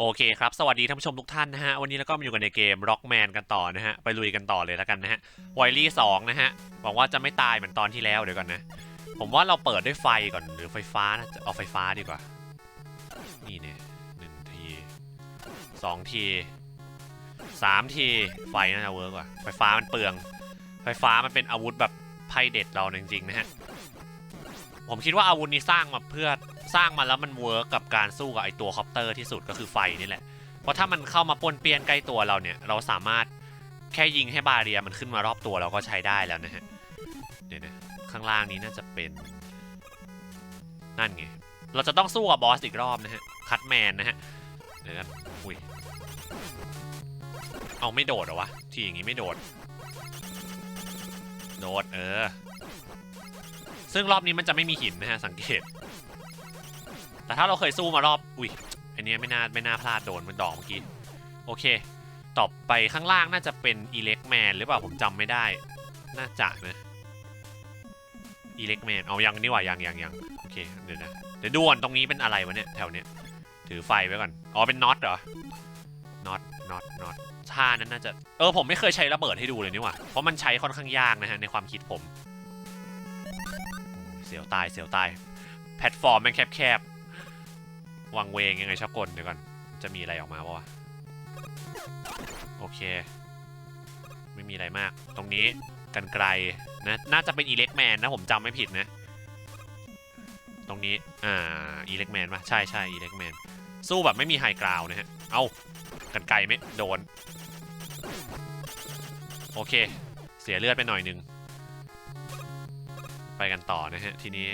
โอเคครับ สวัสดีท่านผู้ชมทุกท่านนะฮะ วันนี้เราก็มาอยู่กันในเกม Rockman กันต่อนะฮะ ไปลุยกันต่อเลยแล้วกันนะฮะไวลี่สองนะฮะ หวังว่าจะไม่ตายเหมือนตอนที่แล้วเดี๋ยวก่อนนะ ผมว่าเราเปิดด้วยไฟก่อนหรือไฟฟ้านะเอาไฟฟ้าดีกว่า นี่เนี่ยหนึ่งทีสองทีสามที ไฟน่าจะเวิร์กกว่า ไฟฟ้ามันเปลือง ไฟฟ้ามันเป็นอาวุธแบบไพ่เด็ดเราจริงๆนะฮะ ผมคิดว่าอาวุธนี้สร้างมาเพื่อ สร้างมาแล้วมันเวิร์กกับการสู้กับไอตัวคอปเตอร์ที่สุดก็คือไฟนี่แหละ เพราะถ้ามันเข้ามาปนเปียนใกล้ตัวเราเนี่ย เราสามารถแค่ยิงให้บาเรียมันขึ้นมารอบตัวเราก็ใช้ได้แล้วนะฮะ เดี๋ยวนะข้างล่างนี้น่าจะเป็น นั่นไง เราจะต้องสู้กับบอสอีกรอบนะฮะ คัตแมนนะฮะ เดี๋ยวนะอุ้ย เอาไม่โดดเหรอวะ ทีอย่างงี้ไม่โดด โดดเออ ซึ่งรอบนี้มันจะไม่มีหินนะฮะสังเกต แต่ถ้าเราเคยสู้มารอบ อุ้ยอันนี้ไม่น่าไม่น่าพลาดโดนมันดอกเมื่อกี้ โอเค ต่อไปข้างล่างน่าจะเป็นอีเล็กแมนหรือเปล่าผมจำไม่ได้ น่าจะนะอีเล็กแมนเอายังนี่หว่ายังยังยังโอเคเดี๋ยวนะเดี๋ยวดูก่อนตรงนี้เป็นอะไรวะเนี่ยแถวเนี้ยถือไฟไว้ก่อนอ๋อเป็นน็อตเหรอน็อตน็อตน็อตท่านั้นน่าจะเออผมไม่เคยใช้ระเบิดให้ดูเลยนี่หว่าเพราะมันใช้ค่อนข้างยากนะฮะในความคิดผม เสียวตายเสียวตายแพลตฟอร์มแม่งแคบๆ วังเวงยังไงชอบกลเดี๋ยวก่อน จะมีอะไรออกมาปะวะ โอเค ไม่มีอะไรมาก ตรงนี้กันไกลนะ น่าจะเป็นอีเล็กแมนนะผมจำไม่ผิดนะ ตรงนี้ อ่า อีเล็กแมนปะใช่ใช่อีเล็กแมน สู้แบบไม่มีไฮกราวนะฮะ เอากันไกลไหมโดน โอเค เสียเลือดไปหน่อยนึง ไปกันต่อนะฮะ ทีนี้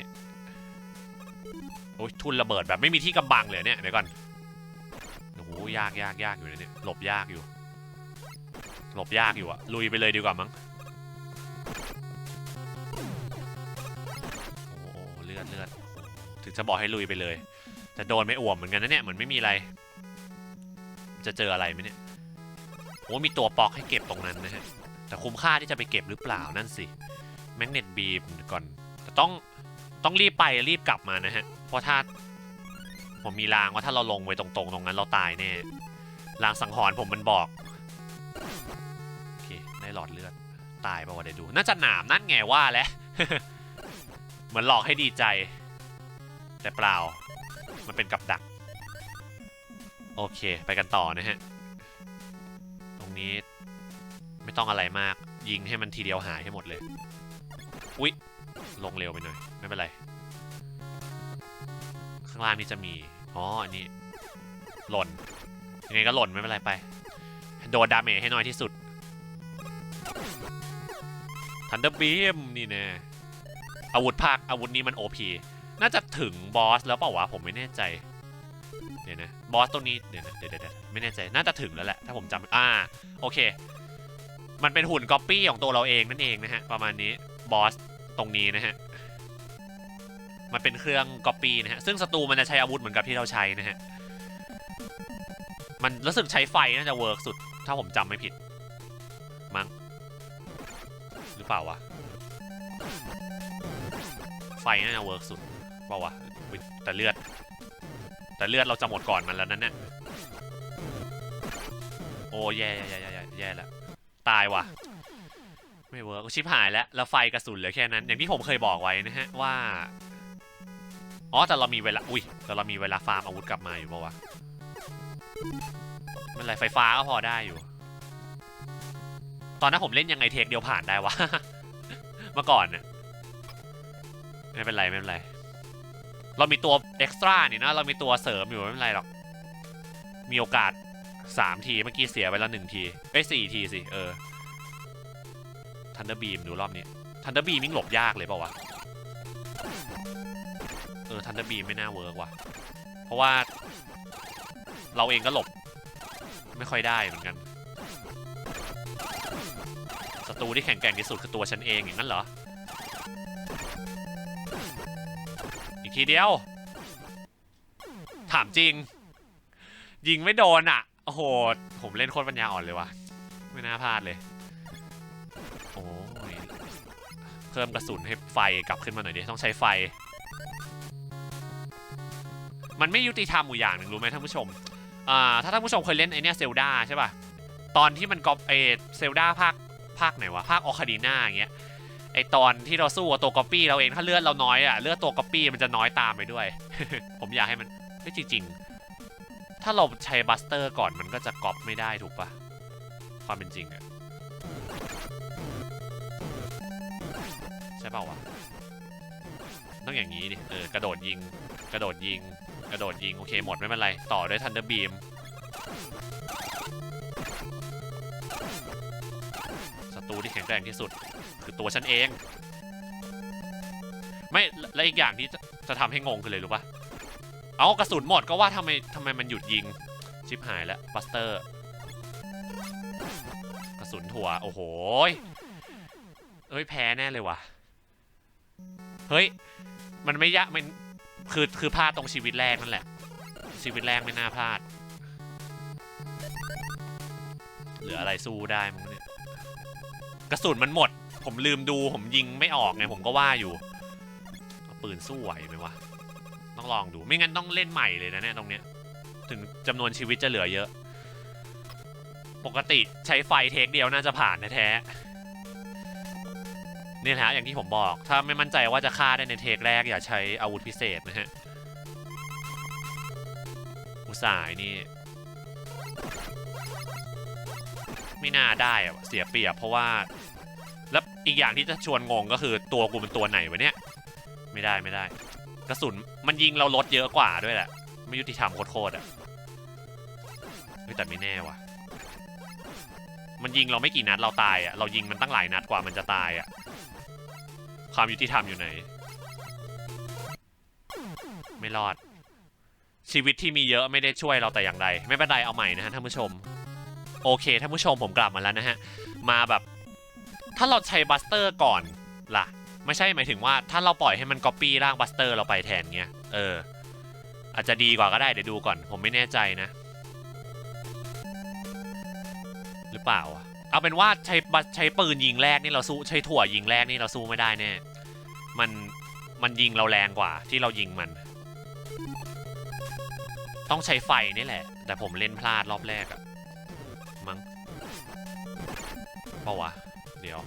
โอ้ยทุนระเบิดแบบไม่มีที่กำบังเลยเนี่ยเดี๋ยวก่อนโอ้โหยากยากยากอยู่นะเนี่ยหลบยากอยู่ หลบยากอยู่อะลุยไปเลยดีกว่ามั้งโอ้โหเลือดเลือดโอ้โหถึงจะบอกให้ลุยไปเลยแต่โดนไม่อ่วมเหมือนกันนะเนี่ยเหมือนไม่มีอะไร จะเจออะไรไหมเนี่ยโอ้มีตัวปอกให้เก็บตรงนั้นนะฮะแต่คุ้มค่าที่จะไปเก็บหรือเปล่านั่นสิแมกเนตบีมก่อนแต่ต้อง ต้องรีบไปรีบกลับมานะฮะ เพราะถ้าผมมีรางว่าถ้าเราลงไปตรงๆ ตรงนั้นเราตายแน่รางสังหรณ์ผมมันบอกโอเคได้หลอดเลือดตายป่าวะเดี๋ยวดู น่าจะหนามนั่นไงว่าแล้วเหมือนหลอกให้ดีใจ แต่เปล่า มันเป็นกับดัก โอเค ไปกันต่อนะฮะ ตรงนี้ไม่ต้องอะไรมาก ยิงให้มันทีเดียวหายให้หมดเลย อุ๊ย ลงเร็วไปหน่อย ไม่เป็นไร ข้างล่างนี่จะมี อ๋อ อันนี้ หล่น ยังไงก็หล่นไม่เป็นไรไป โดนดาเมจให้น้อยที่สุด ทันเดอร์บีมนี่แน่อาวุธภาค อาวุธนี้มัน OP น่าจะถึงบอสแล้วเปล่าวะ ผมไม่แน่ใจ เดี๋ยวนะ บอสตัวนี้ เดี๋ยวนะเดี๋ยวเดี๋ยวเดี๋ยวไม่แน่ใจ น่าจะถึงแล้วแหละ ถ้าผมจำอ่า โอเค มันเป็นหุ่นก๊อปปี้ของตัวเราเองนั่นเองนะฮะ ประมาณนี้ บอส ตรงนี้นะฮะ มันเป็นเครื่องก๊อปปี้นะฮะ ซึ่งศัตรูมันจะใช้อาวุธเหมือนกับที่เราใช้นะฮะ มันรู้สึกใช้ไฟน่าจะเวิร์กสุด ถ้าผมจำไม่ผิด มั้ง หรือเปล่าวะ ไฟน่าจะเวิร์กสุดเปล่าวะ แต่เลือด แต่เลือดเราจะหมดก่อนมันแล้วนั่นเนี่ยโอ้แย่แย่แย่แย่แย่แล้วตายว่ะ ไม่เวิร์กชิบหายแล้วแล้วไฟกระสุนเหลือแค่นั้น อย่างที่ผมเคยบอกไว้นะฮะว่า อ๋อแต่เรามีเวลา อุ้ยแต่เรามีเวลาฟาร์มอาวุธกลับมาอยู่ปะวะไมันไรไฟฟ้าก็พอได้อยู่ ตอนนั้นผมเล่นยังไงเทคเดียวผ่านได้วะ เมื่อก่อนเนี่ยไม่เป็นไรไม่เป็นไร เรามีตัวเอ็กซ์ตร้านี่นะเรามีตัวเสริมอยู่ไม่เป็นไรหรอก มีโอกาสสามทีเมื่อกี้เสียไปแล้วหนึ่งที เอ้ยสี่ทีสิ เออ ทันเดอร์บีมดูรอบนี้ทันเดอร์บีมมิ่งหลบยากเลยเปล่าวะ เออทันเดอร์บีมไม่น่าเวิร์กว่ะ เพราะว่า เราเองก็หลบ ไม่ค่อยได้เหมือนกันศัตรูที่แข็งแกร่งที่สุดคือตัวฉันเองอย่างนั้นเหรอ อีกทีเดียว ถามจริง ยิงไม่โดนอะ โอ้โห ผมเล่นโคตรปัญญาอ่อนเลยว่ะ ไม่น่าพลาดเลย เพิ่มกระสุนให้ไฟกลับขึ้นมาหน่อยดิต้องใช้ไฟ มันไม่ยุติธรรมอยู่อย่างหนึ่งรู้ไหมท่านผู้ชมอ่าถ้าท่านผู้ชมเคยเล่นไอเนี้ยเซลดาใช่ป่ะตอนที่มันกอปเอเซลดาภาคภาคไหนวะภาคออคาดีนาอย่างเงี้ยไอตอนที่เราสู้กับตัวก๊อปปี้เราเองถ้าเลือดเราน้อยอะเลือดตัวก๊อปปี้มันจะน้อยตามไปด้วย ผมอยากให้มันไม่จริงๆ ถ้าเราใช้บัสเตอร์ก่อนมันก็จะก๊อปไม่ได้ถูกปะความเป็นจริงอะ ใช่เปล่าวะต้องอย่างนี้ดิเออกระโดดยิง กระโดดยิง กระโดดยิง โอเคหมดไม่เป็นไร ต่อด้วยทันเดอร์บีมศัตรูที่แข็งแกร่งที่สุด คือตัวฉันเอง ไม่และอีกอย่างที่จะทำให้งงคือเลยรู้ปะเอากระสุนหมดก็ว่าทำไมทำไมมันหยุดยิง ชิบหายแล้วบัสเตอร์ กระสุนถั่ว โอ้โหเอ้ยแพ้แน่เลยว่ะ เฮ้ย มันไม่ยะมันคือคือพลาดตรงชีวิตแรกนั่นแหละ ชีวิตแรกไม่น่าพลาด เหลืออะไรสู้ได้มั้งเนี่ยกระสุนมันหมด ผมลืมดูผมยิงไม่ออกไงผมก็ว่าอยู่เอาปืนสู้ไหวไหมวะต้องลองดูไม่งั้นต้องเล่นใหม่เลยนะเนี่ยตรงเนี้ย ถึงจำนวนชีวิตจะเหลือเยอะ ปกติใช้ไฟเทคเดียวน่าจะผ่านแท้ๆ นี่แหละฮะอย่างที่ผมบอก ถ้าไม่มั่นใจว่าจะฆ่าได้ในเทคแรกอย่าใช้อาวุธพิเศษนะฮะอุตส่าห์นี่ ไม่น่าได้อะเสียเปรียบเพราะว่า แล้วอีกอย่างที่จะชวนงงก็คือตัวกูเป็นตัวไหนวะเนี่ย ไม่ได้ไม่ได้ กระสุนมันยิงเราลดเยอะกว่าด้วยแหละ ไม่ยุติธรรมโคตรๆอะแต่ไม่แน่ว่ะมันยิงเราไม่กี่นัดเราตายอะ เรายิงมันตั้งหลายนัดกว่ามันจะตายอะ ความยุติธรรมอยู่ไหน ไม่รอด ชีวิตที่มีเยอะไม่ได้ช่วยเราแต่อย่างใด ไม่เป็นไรเอาใหม่นะฮะท่านผู้ชม โอเคท่านผู้ชมผมกลับมาแล้วนะฮะ มาแบบ ถ้าเราใช้บัสเตอร์ก่อนล่ะ ไม่ใช่หมายถึงว่า ถ้าเราปล่อยให้มันก๊อปปี้ร่างบัสเตอร์เราไปแทนเงี้ย เออ อาจจะดีกว่าก็ได้เดี๋ยวดูก่อน ผมไม่แน่ใจนะ หรือเปล่าอะ เอาเป็นว่าใช้ใช้ปืนยิงแรกนี่เราสู้ใช้ถั่วยิงแรกนี่เราสู้ไม่ได้แน่มันมันยิงเราแรงกว่าที่เรายิงมัน ต้องใช้ไฟนี่แหละ แต่ผมเล่นพลาดรอบแรกอะมั้งเปล่าวะ เดี๋ยว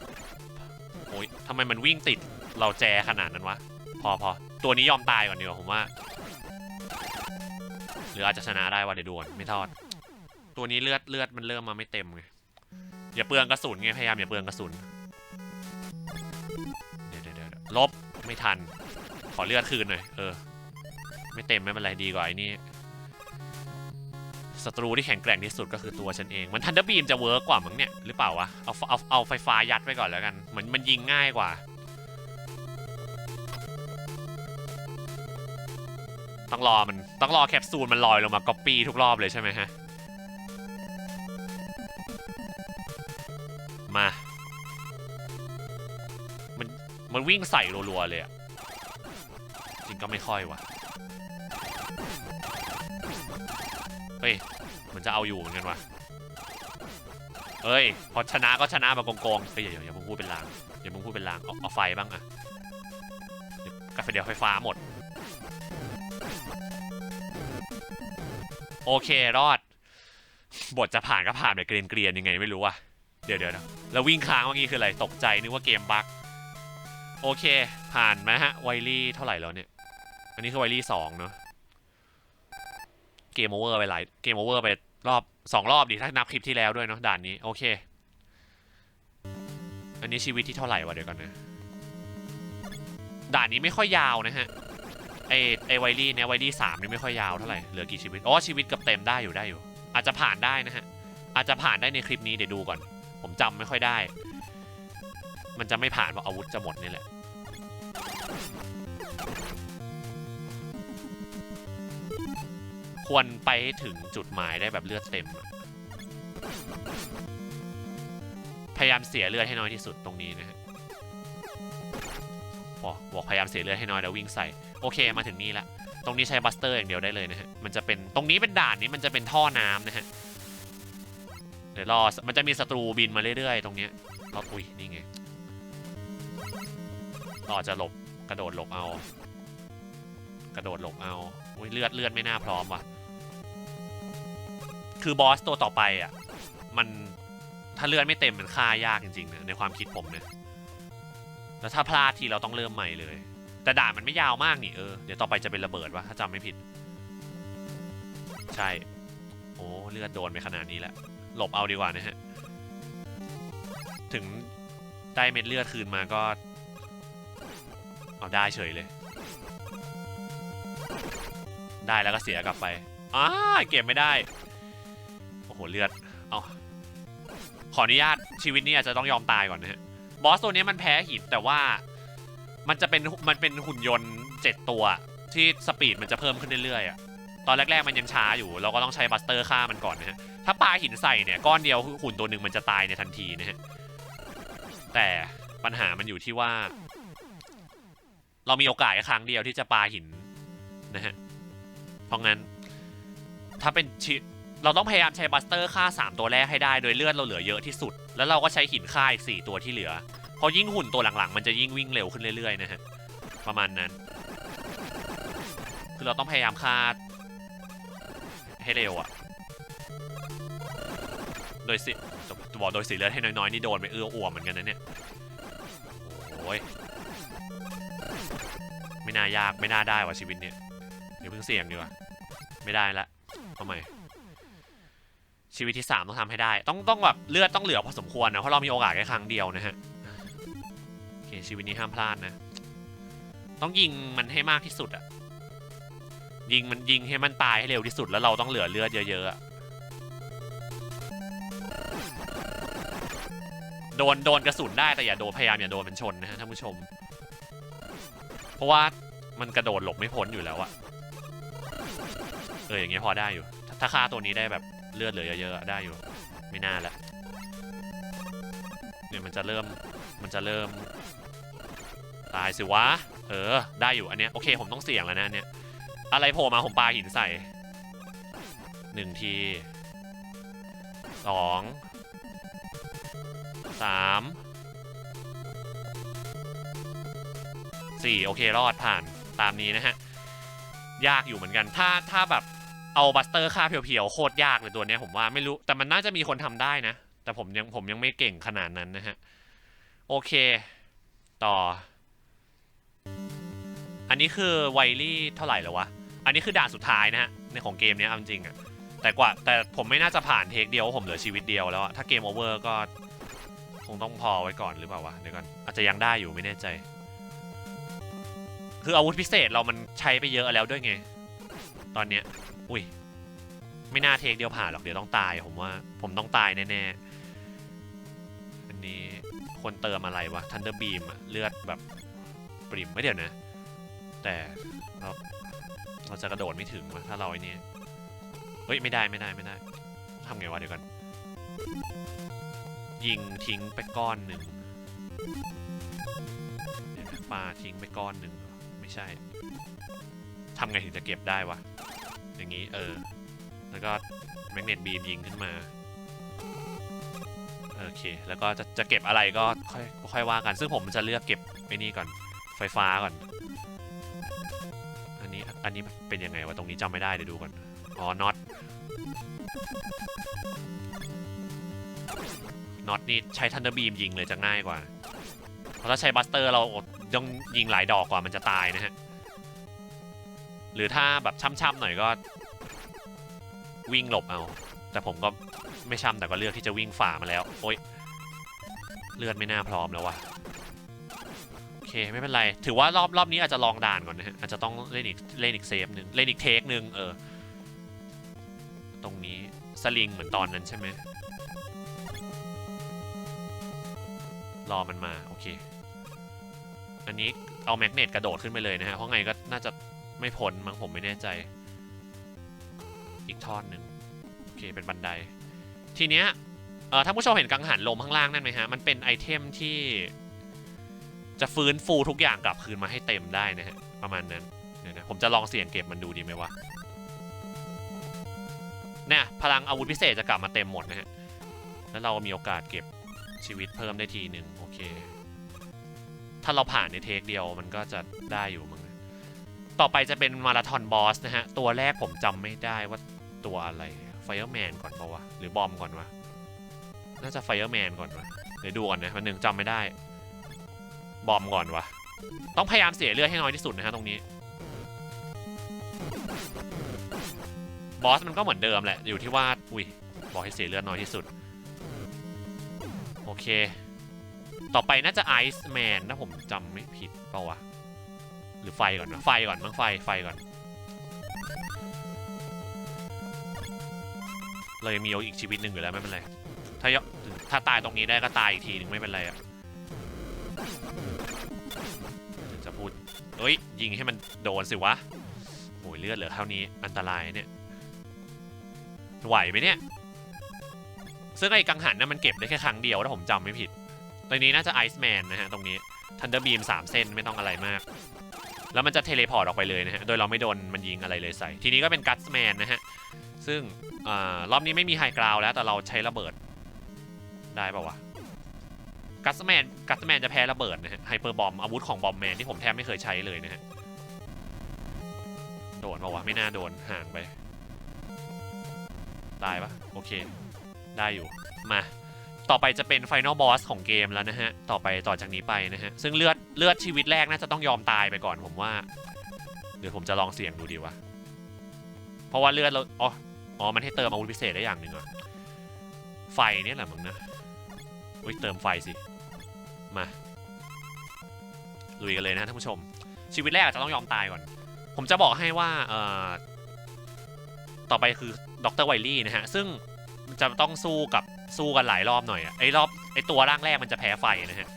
โอ้ยทำไมมันวิ่งติดเราแจขนาดนั้นวะ พอพอตัวนี้ยอมตายก่อนดีกว่าผมว่า หรืออาจจะชนะได้วะเดี๋ยวดูก่อนไม่ทอด ตัวนี้เลือดเลือดมันเริ่มมาไม่เต็มไง อย่าเปลืองกระสุนไงพยายามอย่าเปลืองกระสุนเดี๋ยวเดี๋ยวลบไม่ทัน ขอเลือดคืนหน่อยเออ ไม่เต็มไม่เป็นไรดีกว่าไอ้นี่ศัตรูที่แข็งแกร่งที่สุดก็คือตัวฉันเอง มันทันเดอร์บีมจะเวิร์กกว่ามั้งเนี่ย หรือเปล่าวะ เอาเอาเอาไฟฟ้ายัดไว้ก่อนแล้วกัน เหมือนมันยิงง่ายกว่า ต้องรอมันต้องรอแคปซูลมันลอยลงมาก๊อปปี้ทุกรอบเลยใช่ไหมฮะ มันวิ่งใส่รัวๆเลยอะจริงก็ไม่ค่อยวะเฮ้ย มันจะเอาอยู่เหมือนกันวะเฮ้ย พอชนะก็ชนะแบบโกงๆเฮ้ยอย่าอย่าเพิ่งพูดเป็นลางอย่าพูดเป็นลางเอาเอาไฟบ้างอะกาแฟเดียวไฟฟ้าหมด โอเครอด บทจะผ่านก็ผ่านแบบเกรียนๆยังไงไม่รู้อะเดี๋ยวเดี๋ยวนะแล้ววิ่งค้างเมื่อกี้คืออะไร ตกใจนึกว่าเกมบั๊ก โอเค ผ่านไหมฮะ ไวลี่เท่าไหร่แล้วเนี่ย อันนี้คือไวลี่สองเนาะ เกมโอเวอร์ไปหลาย เกมโอเวอร์ไปรอบสองรอบดิ ถ้านับคลิปที่แล้วด้วยเนาะด่านนี้ โอเค อันนี้ชีวิตที่เท่าไหร่วะเดี๋ยวก่อนนะ ด่านนี้ไม่ค่อยยาวนะฮะ ไอไอไวลี่เนี่ยไวลี่สามนี่ไม่ค่อยยาวเท่าไหร่ เหลือกี่ชีวิต อ๋อ ชีวิตเกับเต็มได้อยู่ได้อยู่ อาจจะผ่านได้นะฮะ อาจจะผ่านได้ในคลิปนี้เดี๋ยวดูก่อน ผมจำไม่ค่อยได้ มันจะไม่ผ่านเพราะอาวุธจะหมดนี่แหละ ควรไปให้ถึงจุดหมายได้แบบเลือดเต็ม พยายามเสียเลือดให้น้อยที่สุดตรงนี้นะฮะบอกบอกพยายามเสียเลือดให้น้อยแล้ววิ่งใส่ โอเคมาถึงนี่ละ ตรงนี้ใช้บัสเตอร์อย่างเดียวได้เลยนะฮะ มันจะเป็น ตรงนี้เป็นด่านนี้มันจะเป็นท่อน้ำนะฮะ เดี๋ยวรอ มันจะมีศัตรูบินมาเรื่อยๆ ตรงเนี้ยเราอุ้ยนี่ไง ต่อจะหลบ กระโดดหลบเอา กระโดดหลบเอาอุ้ยเลือดเลือดไม่น่าพร้อมว่ะ คือบอสตัวต่อไปอะ มันถ้าเลือดไม่เต็มมันฆ่ายากจริงๆนะในความคิดผมนะแล้วถ้าพลาดทีเราต้องเริ่มใหม่เลย แต่ด่านมันไม่ยาวมากนี่เออเดี๋ยวต่อไปจะเป็นระเบิดวะถ้าจำไม่ผิด ใช่ โอ้เลือดโดนไปขนาดนี้แล้วหลบเอาดีกว่านะฮะ ถึงได้เม็ดเลือดคืนมาก็ เอาได้เฉยเลย ได้แล้วก็เสียกลับไปอ้าเก็บไม่ได้ โอ้โห เลือด เอาขออนุญาตชีวิตนี้อาจจะต้องยอมตายก่อนนะฮะ บอสตัวนี้มันแพ้หินแต่ว่ามันจะเป็นมันเป็นหุ่นยนต์เจ็ดตัว ที่สปีดมันจะเพิ่มขึ้นเรื่อยๆอะตอนแรก ๆ มันยังช้าอยู่ เราก็ต้องใช้บัสเตอร์ฆ่ามันก่อนนะฮะ ถ้าปาหินใส่เนี่ย ก้อนเดียวหุ่นตัวหนึ่งมันจะตายในทันทีนะฮะ แต่ปัญหามันอยู่ที่ว่า เรามีโอกาสแค่ครั้งเดียวที่จะปาหินนะฮะ เพราะงั้น ถ้าเป็นชิเราต้องพยายามใช้บัสเตอร์ฆ่า 3 ตัวแรกให้ได้โดยเลือดเราเหลือเยอะที่สุด แล้วเราก็ใช้หินฆ่าอีก 4 ตัวที่เหลือ เพราะยิ่งหุ่นตัวหลังๆ มันจะยิ่งวิ่งเร็วขึ้นเรื่อยๆนะฮะ ประมาณนั้น คือเราต้องพยายามฆ่าให้เร็วอะโดยสิบอกโดยสีเลือดให้น้อยๆนี่โดนไปเอื้ออ่วมเหมือนกันนะเนี่ย โอ้ย ไม่น่ายากไม่น่าได้ว่ะชีวิตเนี่ยเดี๋ยวเพิ่งเสี่ยงดีกว่าไม่ได้ละเอาใหม่ชีวิตที่สามต้องทำให้ได้ ต้องต้องแบบเลือดต้องเหลือพอสมควรนะ เพราะเรามีโอกาสแค่ครั้งเดียวนะฮะ โอเค ชีวิตนี้ห้ามพลาดนะ ต้องยิงมันให้มากที่สุดอะยิงมันยิงให้มันตายให้เร็วที่สุด แล้วเราต้องเหลือเลือดเยอะๆอะโดนโดนกระสุนได้แต่อย่าโดนพยายามอย่าโดนมันชนนะฮะท่านผู้ชม เพราะว่า มันกระโดดหลบไม่พ้นอยู่แล้วอะเอออย่างเงี้ยพอได้อยู่ ถ้าฆ่าตัวนี้ได้แบบเลือดเหลือเยอะๆได้อยู่ ไม่น่าละเนี่ยมันจะเริ่มมันจะเริ่ม ตายสิวะ เออ ได้อยู่อันเนี้ยโอเคผมต้องเสี่ยงแล้วนะเนี้ยอะไรโผล่มาผมปาหินใส่หนึ่งทีสองสามสี่โอเครอดผ่าน ตามนี้นะฮะ ยากอยู่เหมือนกัน ถ้าถ้าแบบเอาบัสเตอร์ค่าเพียวๆ โคตรยากเลยตัวเนี้ยผมว่าไม่รู้ แต่มันน่าจะมีคนทำได้นะ แต่ผมยังผมยังไม่เก่งขนาดนั้นนะฮะ โอเค ต่อ อันนี้คือไวลี่เท่าไหร่แล้ววะ อันนี้คือด่านสุดท้ายนะฮะ ในของเกมเนี้ยเอาจริงอะแต่กว่าแต่ผมไม่น่าจะผ่านเทคเดียวผมเหลือชีวิตเดียวแล้วอะถ้าเกมโอเวอร์ก็คงต้องพอไว้ก่อนหรือเปล่าวะเดี๋ยวก่อนอาจจะยังได้อยู่ไม่แน่ใจ คืออาวุธพิเศษเรามันใช้ไปเยอะแล้วด้วยไง ตอนเนี้ย อุ้ย ไม่น่าเทคเดียวผ่านหรอก เดี๋ยวต้องตายผมว่า ผมต้องตายแน่ๆ อันนี้คนเติมอะไรวะ ทันเดอร์บีมเลือดแบบปริมไม่เดี๋ยวนะ แต่เราเราจะกระโดดไม่ถึงวะถ้าเราไอ้นี้เฮ้ย ไม่ได้ไม่ได้ไม่ได้ทำไงวะเดี๋ยวก่อน ยิงทิ้งไปก้อนหนึ่งเดี๋ยวนะปาทิ้งไปก้อนหนึ่ง ไม่ใช่ทำไงถึงจะเก็บได้วะ อย่างนี้เออ แล้วก็แมกเนตบีมยิงขึ้นมา โอเค แล้วก็จะจะเก็บอะไรก็ค่อยค่อยว่ากัน ซึ่งผมจะเลือกเก็บไอ้นี่ก่อน ไฟฟ้าก่อน อันนี้อันนี้เป็นยังไงวะ ตรงนี้จำไม่ได้เดี๋ยวดูก่อน อ๋อ น็อต น็อตนี่ใช้ทันเดอร์บีมยิงเลยจะง่ายกว่า เพราะถ้าใช้บัสเตอร์เรา ต้องยิงหลายดอกกว่ามันจะตายนะฮะ หรือถ้าแบบช่ำๆหน่อยก็ วิ่งหลบเอา แต่ผมก็ไม่ช่ำแต่ก็เลือกที่จะวิ่งฝ่ามาแล้ว โอ๊ยเลือดไม่น่าพร้อมแล้วว่ะโอเคไม่เป็นไร ถือว่ารอบรอบนี้อาจจะลองด่านก่อนนะฮะอาจจะต้องเล่นอีกเล่นอีกเซฟหนึ่งเล่นอีกเทคหนึ่งเออ ตรงนี้สลิงเหมือนตอนนั้นใช่ไหมรอมันมา โอเค อันนี้เอาแมกเนตกระโดดขึ้นไปเลยนะฮะ เพราะไงก็น่าจะไม่พ้นมั้งผมไม่แน่ใจ อีกทอดหนึ่งโอเคเป็นบันได ทีเนี้ยเออท่าผู้ชมเห็นกังหันลมข้างล่างนั่นไหมฮะ มันเป็นไอเทมที่ จะฟื้นฟูทุกอย่างกลับคืนมาให้เต็มได้นะฮะ ประมาณนั้นเดี๋ยวนะผมจะลองเสี่ยงเก็บมันดูดีไหมวะเนี่ยพลังอาวุธพิเศษจะกลับมาเต็มหมดนะฮะ แล้วเรามีโอกาสเก็บชีวิตเพิ่มได้ทีหนึ่งโอเค ถ้าเราผ่านในเทคเดียวมันก็จะได้อยู่มั้งต่อไปจะเป็นมาราธอนบอสนะฮะ ตัวแรกผมจำไม่ได้ว่าตัวอะไรไฟเออร์แมนก่อนปล่าวะ หรือบอมก่อนวะ น่าจะไฟเออร์แมนก่อนวะ เดี๋ยวดูก่อนนะวันหนึ่งจำไม่ได้ บอมก่อนวะ ต้องพยายามเสียเลือดให้น้อยที่สุดนะฮะตรงนี้ บอสมันก็เหมือนเดิมแหละ อยู่ที่ว่า อุ้ย บอกให้เสียเลือดน้อยที่สุด โอเค ต่อไปน่าจะไอซ์แมนถ้าผมจำไม่ผิดเปล่าวะ หรือไฟก่อนนะไฟก่อนมั้งไฟไฟก่อนเลยมีอีกชีวิตหนึ่งอยู่แล้วไม่เป็นไร ถ้ายถ้าตายตรงนี้ได้ก็ตายอีกทีหนึ่งไม่เป็นไรอะจะพูดเอ้ย ยิงให้มันโดนสิวะโอ้ยเลือดเหลือเท่านี้อันตรายเนี่ย ไหวไหมเนี่ย ซึ่งไอ้กังหันน่ะมันเก็บได้แค่ครั้งเดียวถ้าผมจำไม่ผิด ตรงนี้น่าจะไอซ์แมนนะฮะตรงนี้ทันเดอร์บีมสามเส้นไม่ต้องอะไรมาก แล้วมันจะเทเลพอร์ตออกไปเลยนะฮะ โดยเราไม่โดนมันยิงอะไรเลยใส่ ทีนี้ก็เป็นกัตส์แมนนะฮะ ซึ่งอรอบนี้ไม่มีไฮกราวแล้วแต่เราใช้ระเบิด ได้ป่าวะกัตส์แมนกัตส์แมนจะแพ้ระเบิดนะฮะไฮเปอร์บอมอาวุธของบอมแมนที่ผมแทบไม่เคยใช้เลยนะฮะโดนป่าวะไม่น่าโดนห่างไปได้ปะโอเค ได้อยู่มา ต่อไปจะเป็นไฟน a ลบอสของเกมแล้วนะฮะ ต่อไปต่อจากนี้ไปนะฮะ ซึ่งเลือดเลือดชีวิตแรกน่าจะต้องยอมตายไปก่อนผมว่าเดี๋ยวผมจะลองเสี่ยงดูดีวะ เพราะว่าเลือดเราอ๋ออ๋อ มันให้เติมอาวุธพิเศษได้อย่างหนึ่งเหรอไฟเนี่ยแหละมึงนะอุ้ยเติมไฟสิ มาลุยกันเลยนะท่านผู้ชม ชีวิตแรกอาจจะต้องยอมตายก่อน ผมจะบอกให้ว่าเอ่อต่อไปคือดรไวลี่นะฮะ ซึ่งจะต้องสู้กับ สู้กันหลายรอบหน่อยอะไอ้รอบไอ้ตัวร่างแรกมันจะแพ้ไฟนะฮะ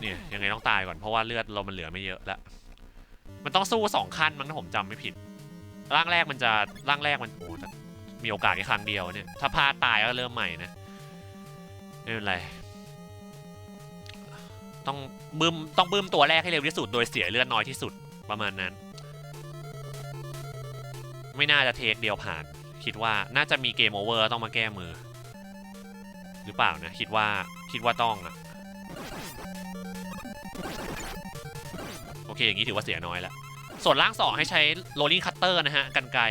เนี่ยยังไงต้องตายก่อนเพราะว่าเลือดเรามันเหลือไม่เยอะแล้วมันต้องสู้สองขั้นมั้งถ้าผมจำไม่ผิด ร่างแรกมันจะร่างแรกมันโอ้มีโอกาสแค่ครั้งเดียวเนี่ย ถ้าพลาดตายก็เริ่มใหม่นะไม่เป็นไรต้องบึ้มต้องบึ้มตัวแรกให้เร็วที่สุดโดยเสียเลือดน้อยที่สุดประมาณนั้น ไม่น่าจะเทคเดียวผ่าน คิดว่าน่าจะมีเกมโอเวอร์ต้องมาแก้มือ หรือเปล่านะ คิดว่าคิดว่าต้องอะโอเค อย่างนี้ถือว่าเสียน้อยแล้ว ส่วนล่างสองให้ใช้โรลลิ่งคัตเตอร์นะฮะ กันไกร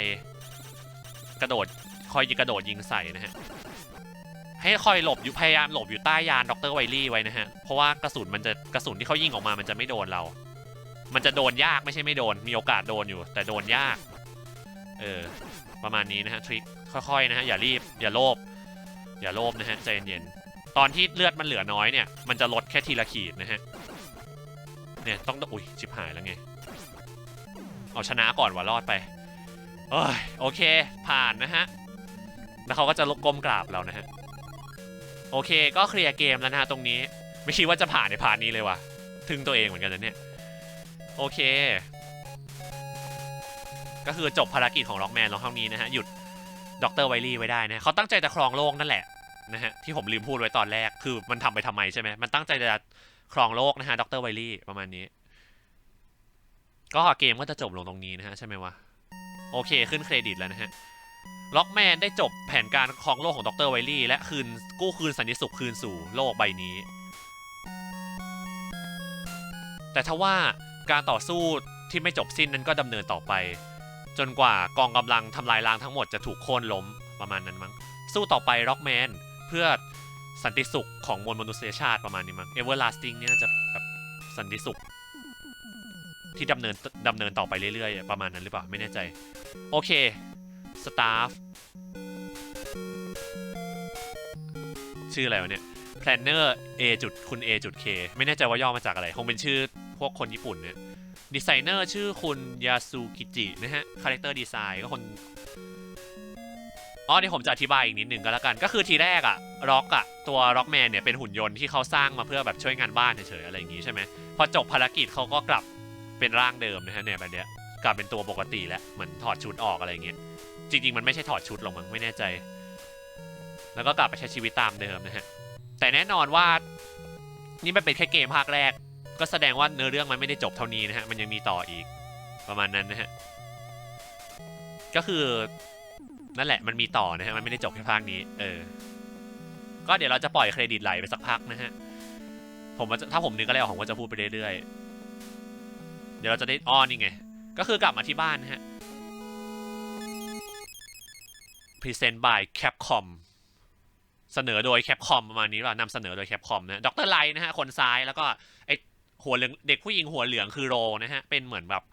กระโดดคอยยิงกระโดดยิงใส่นะฮะ ให้คอยหลบอยู่พยายามหลบอยู่ใต้ยานด็อกเตอร์ไวลี่ไว้นะฮะ เพราะว่ากระสุนมันจะกระสุนที่เขายิงออกมามันจะไม่โดนเรา มันจะโดนยากไม่ใช่ไม่โดน มีโอกาสโดนอยู่ แต่โดนยาก เออ ประมาณนี้นะฮะทริคค่อยๆนะฮะอย่ารีบอย่าโลภอย่าโลภนะฮะใจเย็นๆตอนที่เลือดมันเหลือน้อยเนี่ยมันจะลดแค่ทีละขีดนะฮะเนี่ยต้องอุ้ยชิบหายแล้วไงเอาชนะก่อนว่ารอดไปเอ้ยโอเคผ่านนะฮะแล้วเขาก็จะลกก้มกราบเรานะฮะโอเคก็เคลียร์เกมแล้วนะฮะตรงนี้ ไม่คิดว่าจะผ่านในพาร์ทนี้เลยว่ะทึ่งตัวเองเหมือนกันนะเนี่ยโอเค ก็คือจบภารกิจของล็อกแมนลงเท่านี้นะฮะ หยุดด็อกเตอร์ไวลี่ไว้ได้นะเขาตั้งใจจะครองโลกนั่นแหละนะฮะที่ผมลืมพูดไว้ตอนแรกคือมันทำไปทำไมใช่ไหมมันตั้งใจจะครองโลกนะฮะด็อกเตอร์ไวลี่ประมาณนี้ ก็เกมก็จะจบลงตรงนี้นะฮะใช่ไหมวะโอเคขึ้นเครดิตแล้วนะฮะล็อกแมนได้จบแผนการครองโลกของด็อกเตอร์ไวลี่และคืนกู้คืนสันติสุขคืนสู่โลกใบนี้ แต่ถ้าว่าการต่อสู้ที่ไม่จบสิ้นนั้นก็ดำเนินต่อไป จนกว่ากองกำลังทำลายล้างทั้งหมดจะถูกโค่นล้มประมาณนั้นมั้ง สู้ต่อไปล็อกแมนเพื่อสันติสุขของมวลมนุษยชาติประมาณนี้มั้ง Everlasting เนี่ยน่าจะแบบสันติสุข ที่ดำเนินดำเนินต่อไปเรื่อยๆ ประมาณนั้นหรือเปล่า ไม่แน่ใจ โอเคสตาฟชื่ออะไรวะเนี่ย planner A จุดคุณ A จุด K ไม่แน่ใจว่าย่อมาจากอะไร คงเป็นชื่อพวกคนญี่ปุ่นเนี่ย ดีไซเนอร์ชื่อคุณยาสุกิจินะฮะ คาแรคเตอร์ดีไซน์ก็คน อ๋อเดี๋ยวผมจะอธิบายอีกนิดหนึ่งก็แล้วกัน ก็คือทีแรกอะร็อกอะตัวร็อกแมนเนี่ยเป็นหุ่นยนต์ที่เขาสร้างมาเพื่อแบบช่วยงานบ้านเฉยๆอะไรอย่างงี้ใช่ไหมพอจบภารกิจเขาก็กลับเป็นร่างเดิมนะฮะเนี่ยแบบเนี้ยกลับเป็นตัวปกติแล้วเหมือนถอดชุดออกอะไรอย่างเงี้ยจริงๆมันไม่ใช่ถอดชุดหรอกมั้งไม่แน่ใจ แล้วก็กลับไปใช้ชีวิตตามเดิมนะฮะแต่แน่นอนว่านี่มันเป็นแค่เกมภาคแรก ก็แสดงว่าเนื้อเรื่องมันไม่ได้จบเท่านี้นะฮะ มันยังมีต่ออีกประมาณนั้นนะฮะ ก็คือนั่นแหละมันมีต่อนะฮะ มันไม่ได้จบแค่ภาคนี้ เออ ก็เดี๋ยวเราจะปล่อยเครดิตไหลไปสักพักนะฮะ ผมว่าจะถ้าผมนึกอะไรออกผมก็จะพูดไปเรื่อยๆ เดี๋ยวเราจะได้อ้อนี่ไง ก็คือกลับมาที่บ้านนะฮะ Present by Capcom เสนอโดย Capcom ประมาณนี้ว่านำเสนอโดย Capcom นะดรไลนะฮะ คนซ้ายแล้วก็ หัวเหลืองเด็กผู้หญิงหัวเหลืองคือโรนะฮะ เป็นเหมือนแบบ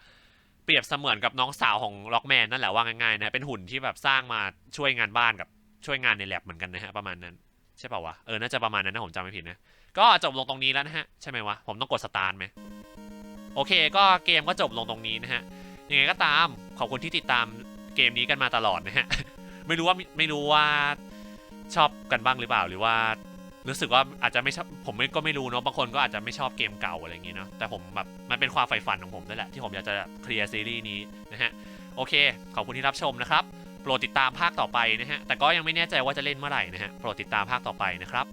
เปรียบเสมือนกับน้องสาวของล็อกแมนนั่นแหละว่าง่ายๆนะเป็นหุ่นที่แบบสร้างมาช่วยงานบ้านกับช่วยงานในแลบเหมือนกันนะฮะประมาณนั้นใช่ป่าวะเออน่าจะประมาณนั้นนะผมจำไม่ผิดนะก็จบลงตรงนี้แล้วนะฮะใช่ไหมวะผมต้องกดสตาร์ทไหมโอเค ก็เกมก็จบลงตรงนี้นะฮะยังไงก็ตามขอบคุณที่ติดตามเกมนี้กันมาตลอดนะฮะไม่รู้ว่าไม่รู้ว่าชอบกันบ้างหรือเปล่าหรือว่า รู้สึกว่าอาจจะไม่ชอบผมก็ไม่รู้เนาะบางคนก็อาจจะไม่ชอบเกมเก่าอะไรอย่างงี้เนาะแต่ผมแบบมันเป็นความใฝ่ฝันของผมนั่นแหละที่ผมอยากจะเคลียร์ซีรีส์นี้นะฮะโอเค ขอบคุณที่รับชมนะครับ โปรดติดตามภาคต่อไปนะฮะแต่ก็ยังไม่แน่ใจว่าจะเล่นเมื่อไหร่นะฮะโปรดติดตามภาคต่อไปนะครับ